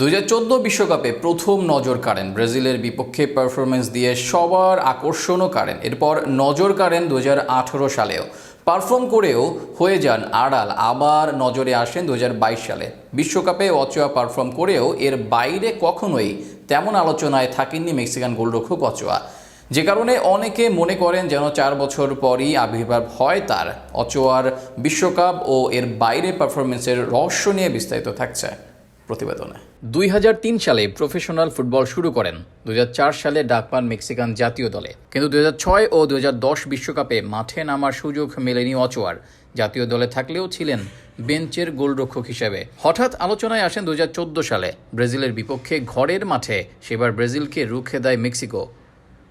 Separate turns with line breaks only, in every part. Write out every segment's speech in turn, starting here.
দু বিশ্বকাপে প্রথম নজর কাড়েন ব্রাজিলের বিপক্ষে পারফরমেন্স দিয়ে সবার আকর্ষণও কাড়েন। এরপর নজর কাড়েন দু হাজার আঠেরো সালেও। পারফর্ম করেও হয়ে যান আড়াল, আবার নজরে আসেন দু হাজার বাইশ সালে। বিশ্বকাপে অচোয়া পারফর্ম করেও এর বাইরে কখনোই তেমন আলোচনায় থাকেননি মেক্সিকান গোলরক্ষক অচোয়া। যে কারণে অনেকে মনে করেন যেন চার বছর পরই আবির্ভাব হয় তার। অচোয়ার বিশ্বকাপ ও এর বাইরে পারফরমেন্সের রহস্য নিয়ে বিস্তারিত থাকছে। প্রতিবেদনে। দুই সালে প্রফেশনাল ফুটবল শুরু করেন। দুই হাজার চার সালে ডাক পান মেক্সিকান জাতীয় দলে। কিন্তু দুই হাজার ছয় ও দুই বিশ্বকাপে মাঠে নামার সুযোগ মেলেনি অচোয়ার। জাতীয় দলে থাকলেও ছিলেন বেঞ্চের গোলরক্ষক হিসেবে। হঠাৎ আলোচনায় আসেন দুই হাজার চোদ্দ সালে। ব্রাজিলের বিপক্ষে ঘরের মাঠে। সেবার ব্রাজিলকে রুখে দেয় মেক্সিকো।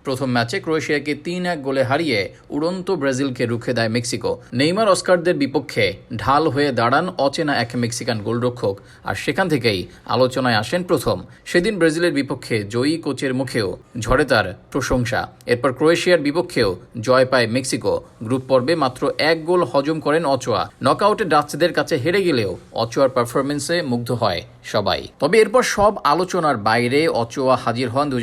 প্রথম ম্যাচে ক্রোয়েশিয়াকে তিন এক গোলে হারিয়ে উড়ন্ত ব্রাজিলকে রুখে দেয় মেক্সিকো। নেইমার, অস্কারদের বিপক্ষে ঢাল হয়ে দাঁড়ান অচেনা এক মেক্সিকান গোলরক্ষক। আর সেখান থেকেই আলোচনায় আসেন প্রথম। সেদিন ব্রাজিলের বিপক্ষে জয়ী কোচের মুখেও ঝরে তার প্রশংসা। এরপর ক্রোয়েশিয়ার বিপক্ষেও জয় পায় মেক্সিকো। গ্রুপ পর্বে মাত্র এক গোল হজম করেন অচোয়া। নকআউটে ডাচদের কাছে হেরে গেলেও অচোয়ার পারফরমেন্সে মুগ্ধ হয় সবাই। তবে এরপর সব আলোচনার বাইরে অচোয়া হাজির হন দু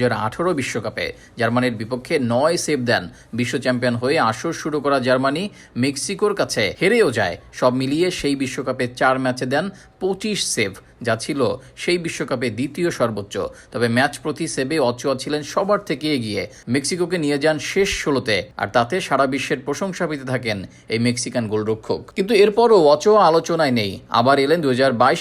বিশ্বকাপে। জার্মানির বিপক্ষে নয় সেভ দেন। বিশ্ব চ্যাম্পিয়ন হয়ে আসর শুরু করা জার্মানি মেক্সিকোর কাছে হেরেও যায়। সব মিলিয়ে সেই বিশ্বকাপে চার ম্যাচে দেন পঁচিশ সেভ। যা ছিল সেই বিশ্বকাপে দ্বিতীয় সর্বোচ্চ। তবে ম্যাচ প্রতি সেবে অচোয়া ছিলেন সবার থেকে এগিয়ে। মেক্সিকোকে নিয়ে যান শেষ ষোলোতে, আর তাতে সারা বিশ্বের প্রশংসা পেতে থাকেন এই মেক্সিকান গোলরক্ষক। কিন্তু এরপরও অচোয়া আলোচনায় নেই। আবার এলেন দু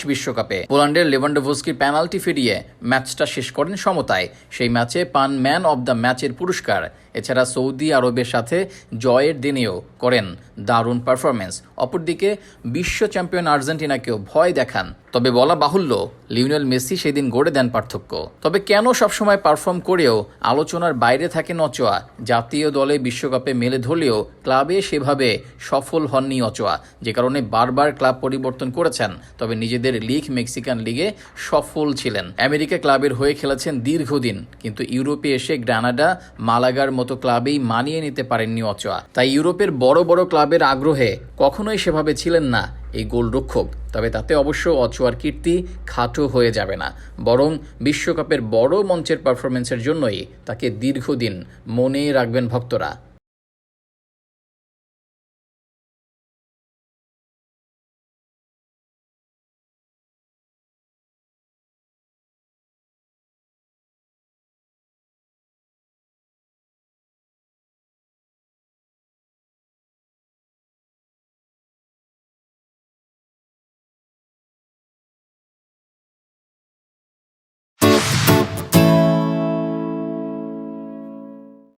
বিশ্বকাপে। পোল্যান্ডের লেভানডোভস্কির পেনাল্টি ফিরিয়ে ম্যাচটা শেষ করেন সমতায়। সেই ম্যাচে পান ম্যান অব দ্য ম্যাচের পুরস্কার। এছাড়া সৌদি আরবের সাথে জয়ের দিনেও করেন দারুণ পারফরমেন্স অপরদিকে বিশ্ব চ্যাম্পিয়ন আর্জেন্টিনাকেও ভয় দেখান। তবে বলা বাহুল্য লিওনেল মেসি সেদিন গড়ে দেন পার্থক্য। তবে কেন সবসময় পারফর্ম করেও আলোচনার বাইরে থাকেন অচোয়া জাতীয় দলে বিশ্বকাপে মেলে ধরলেও ক্লাবে সেভাবে সফল হননি অচোয়া। যে কারণে বারবার ক্লাব পরিবর্তন করেছেন। তবে নিজেদের লিগ মেক্সিকান লিগে সফল ছিলেন। আমেরিকা ক্লাবের হয়ে খেলেছেন দীর্ঘদিন। কিন্তু ইউরোপে এসে গ্রানাডা মালাগার মতো ক্লাবেই মানিয়ে নিতে পারেননি অচোয়া। তাই ইউরোপের বড় বড় ক্লাবের আগ্রহে কখনোই সেভাবে ছিলেন না এই গোলরক্ষক, তবে তাতে অবশ্য অচোয়ার কীর্তি খাটো হয়ে যাবে না, বরং বিশ্বকাপের বড় মঞ্চের পারফরমেন্সের জন্যই তাকে দীর্ঘদিন মনে রাখবেন ভক্তরা।